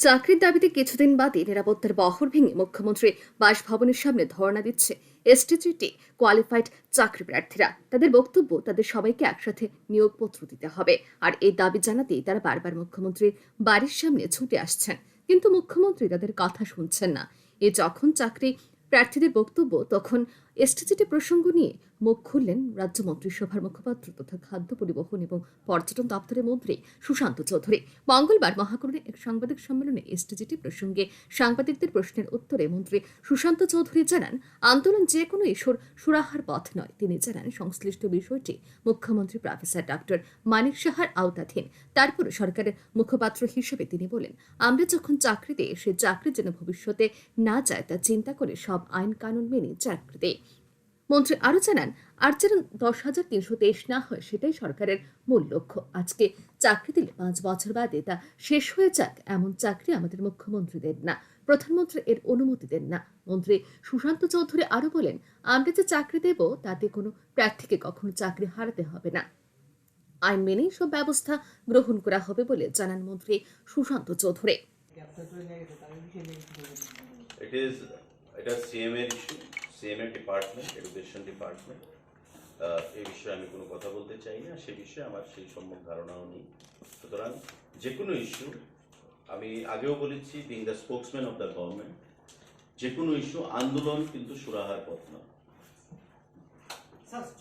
চাকরির দাবিতে কিছুদিন বাদে নিরাপত্তার বহর ভেঙে মুখ্যমন্ত্রী বাসভবনের সামনে ধর্ণা দিচ্ছে এসটিজিটি কোয়ালিফাইড চাকরি প্রার্থীরা। তাদের বক্তব্য, তাদের সবাইকে একসাথে নিয়োগপত্র দিতে হবে। আর এই দাবি জানাতেই তারা বারবার মুখ্যমন্ত্রীর বাড়ির সামনে ছুটে আসছেন। কিন্তু মুখ্যমন্ত্রী তাদের কথা শুনছেন না। এ যখন চাকরি প্রার্থীদের বক্তব্য, তখন এসটিজিটি প্রসঙ্গ নিয়ে মুখ খুললেন রাজ্য মন্ত্রিসভার মুখপাত্র তথা খাদ্য পরিবহন এবং পর্যটন দপ্তরের মন্ত্রী সুশান্ত চৌধুরী। মঙ্গলবার মহাকরণে এক সাংবাদিক সম্মেলনে এসটিজিটি প্রসঙ্গে সাংবাদিকদের প্রশ্নের উত্তরে মন্ত্রী সুশান্ত চৌধুরী জানান, আন্দোলন যে কোনো ইস্যুর সুরাহার পথ নয়। তিনি জানান, সংশ্লিষ্ট বিষয়টি মুখ্যমন্ত্রী প্রফেসর ডক্টর মানিক সাহার আওতাধীন। তারপর সরকারের মুখপাত্র হিসেবে তিনি বলেন, আমরা যখন চাকরি দিই সে চাকরি যেন ভবিষ্যতে না যায় তা চিন্তা করে সব আইন কানুন মেনে চাকরি দেয় মন্ত্রী আরও জানান, আর যেন দশ হাজার তিনশো তেইশ না হয়, সেটাই সরকারের মূল লক্ষ্য। আজকে চাকরি দিলে পাঁচ বছর বাদে তা শেষ হয়ে যাক, এমন চাকরি আমাদের মুখ্যমন্ত্রী দেন না প্রধানমন্ত্রী এর অনুমতি দেন না। মন্ত্রী সুশান্ত চৌধুরী আরও বলেন, আমরা যে চাকরি দেব, তাতে কোনো প্রার্থীকে কখনো চাকরি হারাতে হবে না। আইন মেনেই সব ব্যবস্থা গ্রহণ করা হবে বলে জানান মন্ত্রী Sushanta Chowdhury. Department, education department. আহ, এই বিষয়ে আমি কোনো কথা বলতে চাই না সে বিষয়ে আমার সেই সম্যক ধারণাও নেই। সুতরাং যে কোনো ইস্যু আমি আগেও বলেছি being the spokesman of the government যে কোনো ইস্যু আন্দোলন কিন্তু সুরাহার পথ না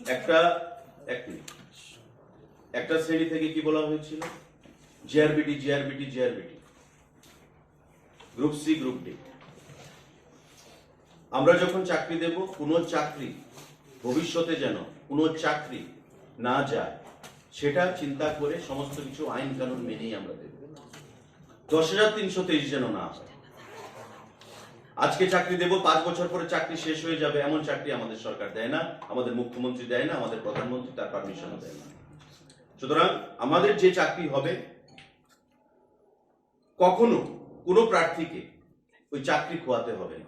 একটা এক মিনিট। একটা শ্রেণি থেকে কি বলা হয়েছিল? GRBT GRBT GRBT group C group D আমরা যখন চাকরি দেব কোনো চাকরি, ভবিষ্যতে যেন কোনো চাকরি না যায়, সেটা চিন্তা করে সমস্ত কিছু আইন কানুন মেনেই আমরা দেব। দশ হাজার তিনশো তেইশ যেন না আজকে চাকরি দেব, পাঁচ বছর পরে চাকরি শেষ হয়ে যাবে, এমন চাকরি আমাদের সরকার দেয় না, আমাদের মুখ্যমন্ত্রী দেয় না, আমাদের প্রধানমন্ত্রী তার পারমিশনও দেয় না। সুতরাং আমাদের যে চাকরি হবে, কখনো কোনো প্রার্থীকে ওই চাকরি খোয়াতে হবে না।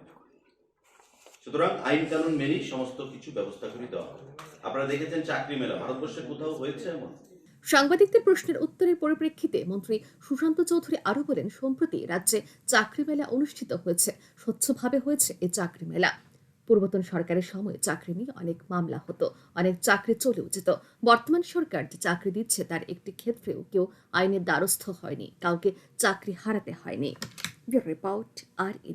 সুতরাং আইন কানুন মেনেই সমস্ত কিছু ব্যবস্থা করে দেওয়া হবে। আপনারা দেখেছেন চাকরি মেলা। ভারতবর্ষে কোথাও হয়েছে এমন? সাংবাদিকদের প্রশ্নের উত্তরের পরিপ্রেক্ষিতে মন্ত্রী সুশান্ত চৌধুরী আরও বলেন, সম্প্রতি রাজ্যে চাকরি মেলা অনুষ্ঠিত হয়েছে। স্বচ্ছভাবে হয়েছে এই চাকরি মেলা। পূর্বতন সরকারের সময় চাকরি নিয়ে অনেক মামলা হতো, অনেক চাকরি চলেও যেত। বর্তমান সরকার যে চাকরি দিচ্ছে, তার একটি ক্ষেত্রেও কেউ আইনের দ্বারস্থ হয়নি, কাউকে চাকরি হারাতে হয়নি। রিপোর্ট আর ই